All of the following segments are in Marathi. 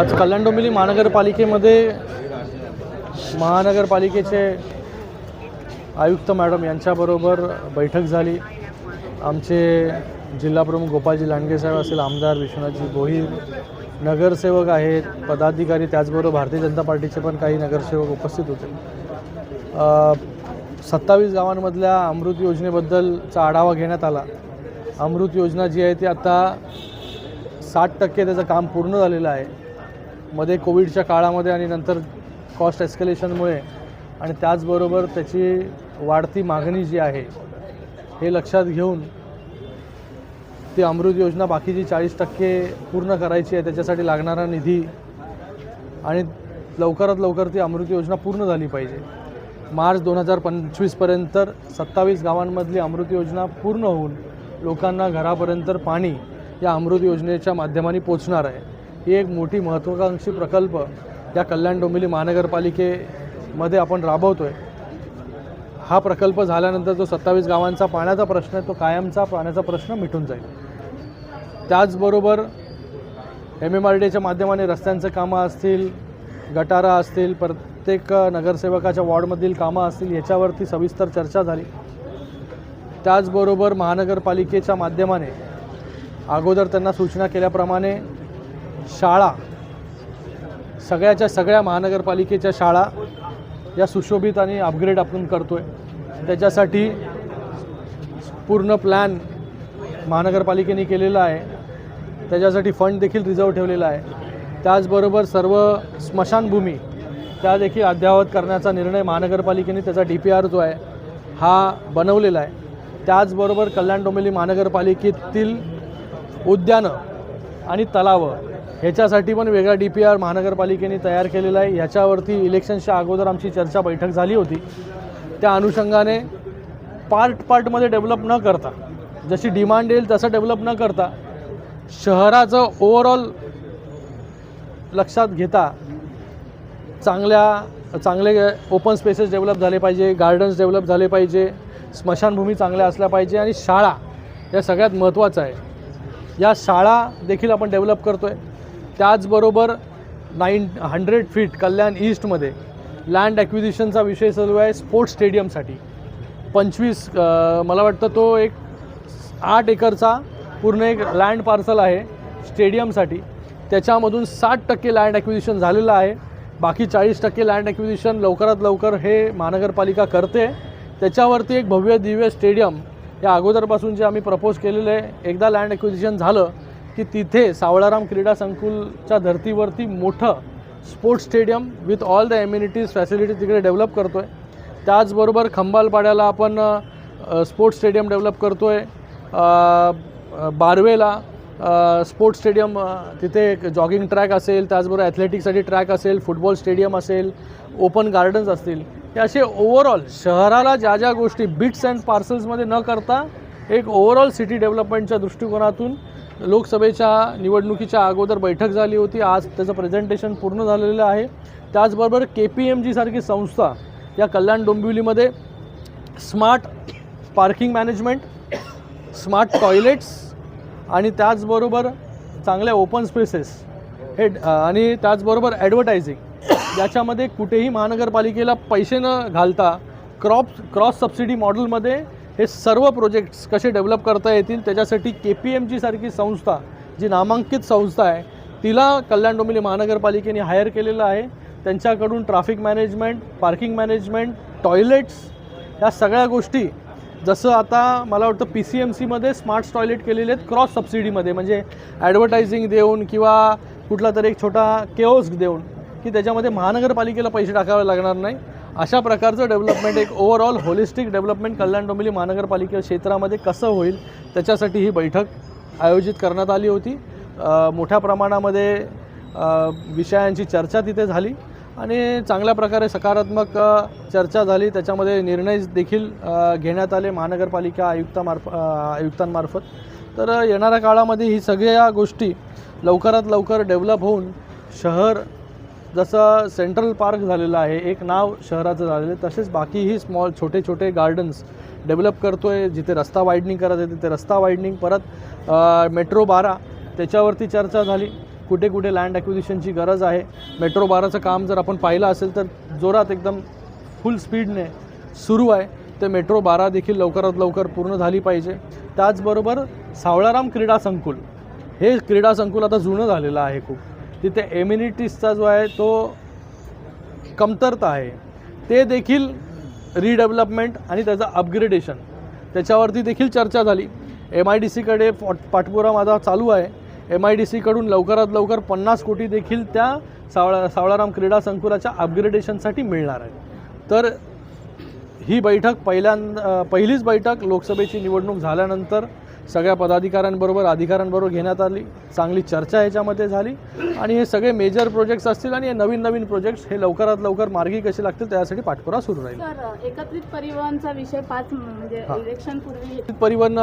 आज कल्याण डोंबिवली महानगरपालिकेमध्ये महानगरपालिकेचे आयुक्त मॅडम यांच्याबरोबर बैठक झाली. आमचे जिल्हाप्रमुख गोपालजी लांडगे साहेब असेल आमदार विश्वनाथजी गोहीर नगरसेवक आहेत पदाधिकारी त्याचबरोबर भारतीय जनता पार्टीचे पण काही नगरसेवक उपस्थित होते. सत्तावीस गावांमधल्या अमृत योजनेबद्दलचा आढावा घेण्यात आला. अमृत योजना जी आहे ती आता साठ टक्के त्याचं काम पूर्ण झालेलं आहे. मध्ये कोविडच्या काळामध्ये आणि नंतर कॉस्ट एस्केलेशनमुळे आणि त्याचबरोबर त्याची वाढती मागणी जी आहे हे लक्षात घेऊन ती अमृत योजना बाकीची चाळीस टक्के पूर्ण करायची आहे त्याच्यासाठी लागणारा निधी आणि लवकरात लवकर ती अमृत योजना पूर्ण झाली पाहिजे. मार्च दोन हजार पंचवीसपर्यंत सत्तावीस गावांमधली अमृत योजना पूर्ण होऊन लोकांना घरापर्यंत पाणी या अमृत योजनेच्या माध्यमाने पोचणार आहे. ही एक मोठी महत्त्वाकांक्षी प्रकल्प या कल्याण डोंबिवली महानगरपालिकेमध्ये आपण राबवतो आहे हा प्रकल्प झाल्यानंतर जो सत्तावीस गावांचा पाण्याचा प्रश्न आहे तो कायमचा पाण्याचा प्रश्न मिटून जाईल. त्याचबरोबर एम एम आर डीच्या माध्यमाने रस्त्यांचं कामं असतील गटारा असतील प्रत्येक नगरसेवकाच्या वॉर्डमधील कामं असतील याच्यावरती सविस्तर चर्चा झाली. त्याचबरोबर महानगरपालिकेच्या माध्यमाने अगोदर त्यांना सूचना केल्याप्रमाणे शाळा सगळ्याच्या सगळ्या महानगरपालिकेच्या शाळा या सुशोभित आणि अपग्रेड आपण करतो आहे त्याच्यासाठी पूर्ण प्लॅन महानगरपालिकेने केलेला आहे. त्याच्यासाठी फंड देखील रिझर्व ठेवलेला आहे. त्याचबरोबर सर्व स्मशानभूमी त्या देखील अद्ययावत करण्याचा निर्णय महानगरपालिकेने त्याचा डी पी आर जो आहे हा बनवलेला आहे. त्याचबरोबर कल्याण डोंबिवली महानगरपालिकेतील उद्यानं आणि तलावं ह्याच्यासाठी पण वेगळा डी पी आर महानगरपालिकेने तयार केलेला आहे. ह्याच्यावरती इलेक्शनच्या अगोदर आमची चर्चा बैठक झाली होती. त्या अनुषंगाने पार्ट पार्टमध्ये डेव्हलप न करता जशी डिमांड येईल तसं डेव्हलप न करता शहराचं ओव्हरऑल लक्षात घेता चांगल्या चांगले ओपन स्पेसेस डेव्हलप झाले पाहिजे गार्डन्स डेव्हलप झाले पाहिजे स्मशानभूमी चांगल्या असल्या पाहिजे आणि शाळा या सगळ्यात महत्त्वाचं आहे. या शाळा देखील आपण डेव्हलप करतो आहे त्याचबरोबर नाईन हंड्रेड फीट कल्याण ईस्टमध्ये लँड ॲक्विजिशनचा विषय चालू आहे स्पोर्ट्स स्टेडियमसाठी पंचवीस मला वाटतं तो एक आठ एकरचा पूर्ण एक लँड पार्सल आहे स्टेडियमसाठी त्याच्यामधून साठ टक्के लँड ॲक्विजिशन झालेलं आहे. बाकी चाळीस टक्के लँड ॲक्विजिशन लवकरात लवकर हे महानगरपालिका करते. त्याच्यावरती एक भव्य दिव्य स्टेडियम या अगोदरपासून जे आम्ही प्रपोज केलेलं आहे एकदा लँड ॲक्विजिशन झालं की तिथे सावळाराम क्रीडा संकुलच्या धर्तीवरती मोठं sports stadium with all the amenities facilities तिकडे डेव्हलप करतो आहे त्याचबरोबर खंबालपाड्याला आपण स्पोर्ट्स स्टेडियम डेव्हलप करतो आहे बारवेला स्पोर्ट्स स्टेडियम तिथे एक जॉगिंग ट्रॅक असेल त्याचबरोबर ॲथलेटिकसाठी ट्रॅक असेल फुटबॉल स्टेडियम असेल ओपन गार्डन्स असतील. हे असे ओव्हरऑल शहराला ज्या ज्या गोष्टी बिट्स अँड पार्सल्समध्ये न करता एक ओव्हरऑल सिटी डेव्हलपमेंटच्या दृष्टिकोनातून लोकसभेच्या निवडणुकीच्या अगोदर बैठक झाली होती. आज त्याचं प्रेझेंटेशन पूर्ण झालेलं आहे. त्याचबरोबर के पी एम जीसारखी संस्था या Kalyan डोंबिवलीमध्ये smart parking management smart toilets आणि त्याचबरोबर चांगल्या ओपन स्पेसेस हे आणि त्याचबरोबर ॲडव्हर्टायझिंग याच्यामध्ये कुठेही महानगरपालिकेला पैसे न घालता क्रॉप क्रॉस सबसिडी मॉडेलमध्ये हे सर्व प्रोजेक्ट्स कसे डेव्हलप करता येतील त्याच्यासाठी के पी एम जीसारखी संस्था जी नामांकित संस्था आहे तिला कल्याण डोंबिवली महानगरपालिकेने हायर केलेलं आहे. त्यांच्याकडून traffic management parking management toilets या सगळ्या गोष्टी जसं आता मला वाटतं पी सी एम सीमध्ये स्मार्ट टॉयलेट केलेले आहेत क्रॉस सबसिडीमध्ये म्हणजे ॲडव्हर्टायझिंग देऊन किंवा कुठला तरी एक छोटा केओस्क देऊन की त्याच्यामध्ये महानगरपालिकेला पैसे टाकावे लागणार नाही. अशा प्रकारचं डेव्हलपमेंट एक overall holistic development Kalyan Dombivli महानगरपालिका क्षेत्रामध्ये कसं होईल त्याच्यासाठी ही बैठक आयोजित करण्यात आली होती. मोठ्या प्रमाणामध्ये विषयांची चर्चा तिथे झाली आणि चांगल्या प्रकारे सकारात्मक चर्चा झाली. त्याच्यामध्ये निर्णय देखील घेण्यात आले महानगरपालिका आयुक्तामार्फ आयुक्तांमार्फत. तर येणाऱ्या काळामध्ये ही सगळ्या गोष्टी लवकरात लवकर डेव्हलप होऊन शहर जसं सेंट्रल पार्क झालेलं आहे एक नाव शहराचं झालेलं आहे तसेच बाकीही स्मॉल छोटे छोटे गार्डन्स डेव्हलप करतो आहे जिथे रस्ता वाईडनिंग करत आहे तिथे रस्ता वाईडनिंग परत मेट्रो बारा त्याच्यावरती चर्चा झाली. कुठे कुठे लँड ॲक्विजिशनची गरज आहे. मेट्रो बाराचं काम जर आपण पाहिलं असेल तर जोरात एकदम फुल स्पीडने सुरू आहे. ते मेट्रो बारा देखील लवकरात लवकर पूर्ण झाली पाहिजे. त्याचबरोबर सावळाराम क्रीडा संकुल. हे क्रीडा संकुल आता जुनं झालेलं आहे खूप. तिथे एम्युनिटीजचा जो आहे तो कमतरता आहे. ते देखील रिडेव्हलपमेंट आणि त्याचं अपग्रेडेशन त्याच्यावरती देखील चर्चा झाली. एम आय डी सीकडे पाठपुरा माझा चालू आहे. एम आय डी सीकडून लवकरात लवकर पन्नास कोटी देखील त्या सावळा सावळाराम क्रीडा संकुलाच्या अपग्रेडेशनसाठी मिळणार आहे तर ही बैठक पहिल्यांदा पहिलीच बैठक लोकसभेची निवडणूक झाल्यानंतर सगळ्या पदाधिकाऱ्यांबरोबर अधिकाऱ्यांबरोबर घेण्यात आली. चांगली चर्चा ह्याच्यामध्ये झाली. आणि हे सगळे मेजर प्रोजेक्ट्स असतील आणि हे नवीन नवीन प्रोजेक्ट्स हे लवकरात लवकर मार्गी कसे लागतील त्यासाठी पाठपुरा सुरू राहील. सर एकत्रित परिवहनचा विषय पाच म्हणजे. इलेक्शन पूर्वी परिवहन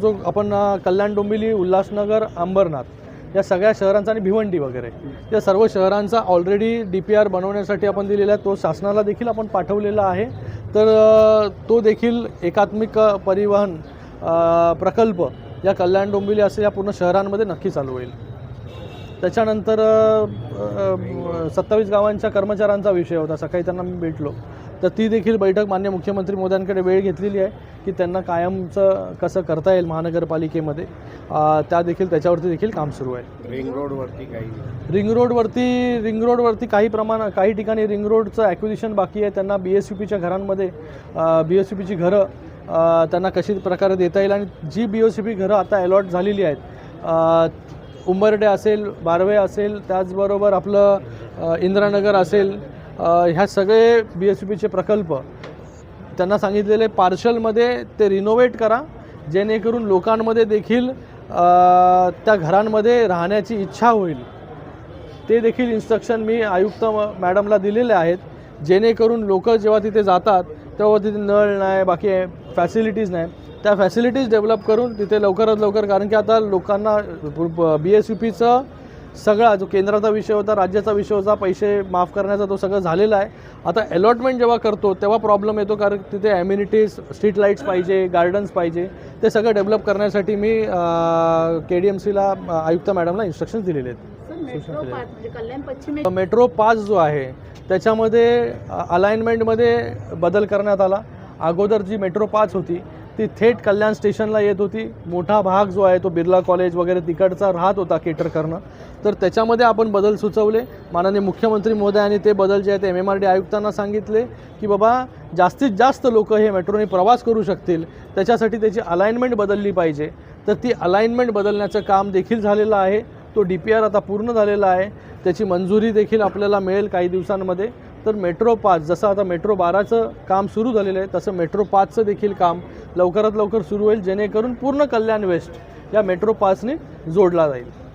जो आपण कल्याण डोंबिवली उल्हासनगर अंबरनाथ या सगळ्या शहरांचा आणि भिवंडी वगैरे या सर्व शहरांचा ऑलरेडी डी पी आर बनवण्यासाठी आपण दिलेला आहे. तो शासनाला देखील आपण पाठवलेला आहे. तर तो देखील एकात्मिक परिवहन प्रकल्प या कल्याण डोंबिवली असे या पूर्ण शहरांमध्ये नक्की चालू होईल. त्याच्यानंतर सत्तावीस गावांच्या कर्मचाऱ्यांचा विषय होता. सकाळी त्यांना मी भेटलो. तर ती देखील बैठक मान्य मुख्यमंत्री मोदयांकडे वेळ घेतलेली आहे की त्यांना कायमचं कसं करता येईल महानगरपालिकेमध्ये. त्या देखील त्याच्यावरती देखील काम सुरू आहे. रिंग रोडवरती काही रिंग रोडवरती रिंग रोडवरती काही प्रमाण काही ठिकाणी रिंग रोडचं ॲक्विजिशन बाकी आहे. त्यांना बी एस यू पीच्या घरांमध्ये बी एस यू पीची घरं त्यांना कशी प्रकारे देता येईल? आणि जी बी एस सी पी घरं आता अलॉट झालेली आहेत उंबरडे असेल बारवे असेल त्याचबरोबर आपलं इंद्रानगर असेल ह्या सगळे बी एस सी पीचे प्रकल्प त्यांना सांगितलेले पार्शलमध्ये ते रिनोव्हेट करा जेणेकरून लोकांमध्ये देखील त्या घरांमध्ये राहण्याची इच्छा होईल. ते देखील इन्स्ट्रक्शन मी आयुक्त म- मॅडमला दिलेले आहेत. जेणेकरून लोक जेव्हा तिथे जातात तेव्हा तिथे नळ नाही बाकी फॅसिलिटीज नाही. त्या फॅसिलिटीज डेव्हलप करून तिथे लवकरात लवकर कारण की आता लोकांना बी एस यू पीचं सगळा जो केंद्राचा विषय होता राज्याचा विषय होता पैसे माफ करण्याचा तो सगळं झालेला आहे. आता अलॉटमेंट जेव्हा करतो तेव्हा प्रॉब्लेम येतो कारण तिथे ॲम्युनिटीज स्ट्रीट लाईट्स पाहिजे गार्डन्स पाहिजे ते सगळं डेव्हलप करण्यासाठी मी के डी एम सीला आयुक्त मॅडमला इन्स्ट्रक्शन्स दिलेले आहेत. मेट्रो पाच म्हणजे कल्याण पश्चिम मेट्रो पाच जो आहे त्याच्यामध्ये अलाइनमेंटमध्ये बदल करण्यात आला. अगोदर जी मेट्रो पाच होती ती थेट कल्याण स्टेशनला येत होती. मोठा भाग जो आहे तो बिर्ला कॉलेज वगैरे तिकडचा राहत होता केटर करणं. तर त्याच्यामध्ये आपण बदल सुचवले. माननीय मुख्यमंत्री महोदयांनी ते बदल जे आहेत एम एम आर डी आयुक्तांना सांगितले की बाबा जास्तीत जास्त लोक हे मेट्रोने प्रवास करू शकतील. त्याच्यासाठी त्याची अलाइनमेंट बदलली पाहिजे. तर ती अलाइनमेंट बदलण्याचं काम देखील झालेलं आहे. तो डी पी आर आता पूर्ण झालेला आहे. त्याची मंजुरी देखील आपल्याला मिळेल काही दिवसांमध्ये. तर मेट्रो पाच जसं आता मेट्रो बाराचं काम सुरू झालेलं आहे तसं मेट्रो पाचचं देखील काम लवकरात लवकर सुरू होईल जेणेकरून पूर्ण कल्याण वेस्ट या मेट्रो पाचने जोडला जाईल.